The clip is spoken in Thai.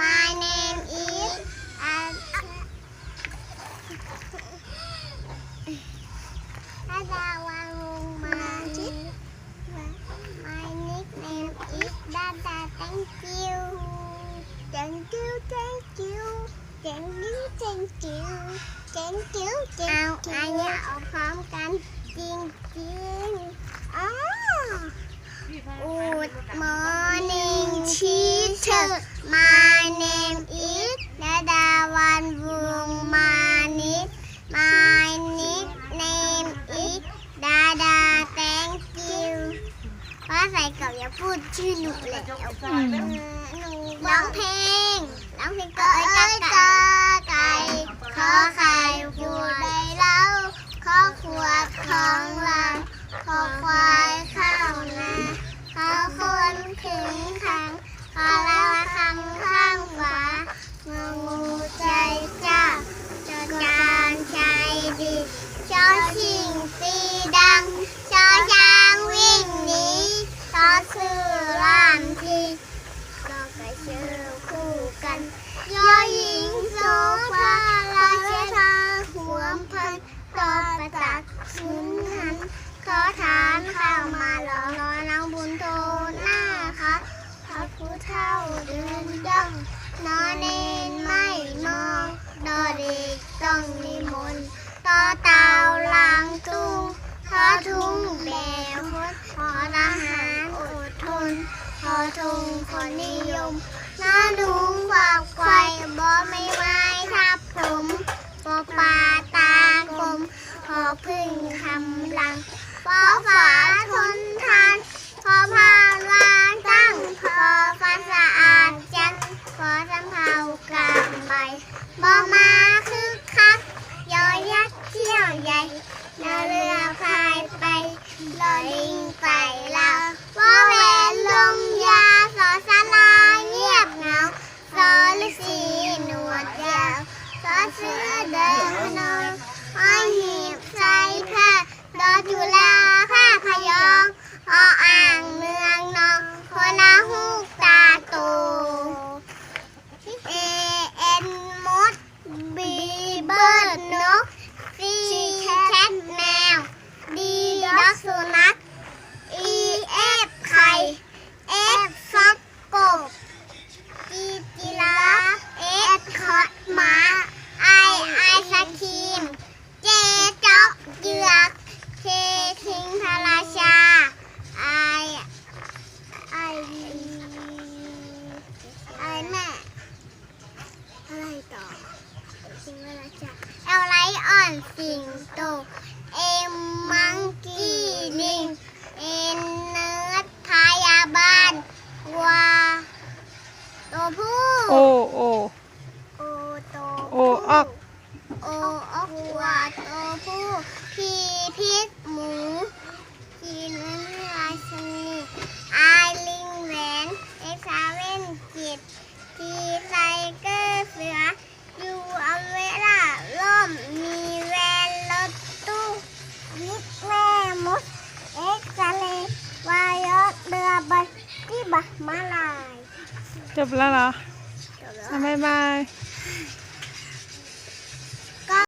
My name is อ่าอาดาวังมาจิ My nickname is Dada. Thank you. Thank you, thank you. Thank you, thank you. Thank you, thank you. เอาอันนี้เอาพ My name is นาดาวันวงมานิด My nickname is ดาดา Thank you ป้าใส่กับอย่าพูดชื่อหนูแล้วอืมเออหนูร้องเพลงร้องเพลงก็เอ้ยกาไก่ขอไข่บัวได้เล้าขอขวดของเราขอควายข้าวนาขอคนถึงทางขอละค ชื่อร่ามทีก็กระชื่อคู่กันยอหญิงโสภาราชทาหัวพันตอประตักชุนหันขอทานข้าวมาหล่อรอนางบุญโทหน้าคะพระผู้เท่าเดินดังนอนเนนไม่มองดอเด็กต้องนิมนต์ต่อเต่าลางตุ้งทอทุ่งแบวพดขอทหารอดทน พอ ทงคนนิยมน้าดุงฝากไข่บ่ไม่ไม้ทับผมปอปลาตากลมพอพึ่งคำลังพอฝาทนทานพอพานวาตั้งพอฟ้าสะอาดจังพอสำเภากลางใบบ่มาคึกคักยอยักษ์เที่ยวใหญ่นาเรือพายไปลอลิงไปลาวว่าแหวนลงยาสอสลาเงียบเหงาสอฤาษีหนว ดยาวสอเสื้อเดินนนอ้อยหีบใส่ผ้าดอจุฬาผ้าพยองออ่างเมืองนองพนาหูกตาโต เอเอ็นมดบีเบิร์ดนกซีแคทแมวดีด็อกสุนัขอีเอฟไข่เอฟฟอกกบจีจิราฟเอฟคอดหมาไอไอศครีม เจจอกเหยือกเคทิงพระราชาไอไอไอแม่ อะไรต่อสิงเวลาจะเอลไล ออนสิงโต เอ็มมังกี้ลิง เอ็นเนิร์ดพยาบาลวาตัวผู้โอโอโอโตโอออกโอออกวัวตัวผู้พีพิษหมูพีนื้อราชนีไอลิงแหวนเอ็กซาเว่นจิต ทีไซเกอร์เสือยูอัมเวล่าล่มมีแวนรถตู้ยิปแม่มดเอ็กซาเลวายอเรือบัสที่บะ มาลาย จบแล้วเหรอจบแล้ว อะบ๊ายบาย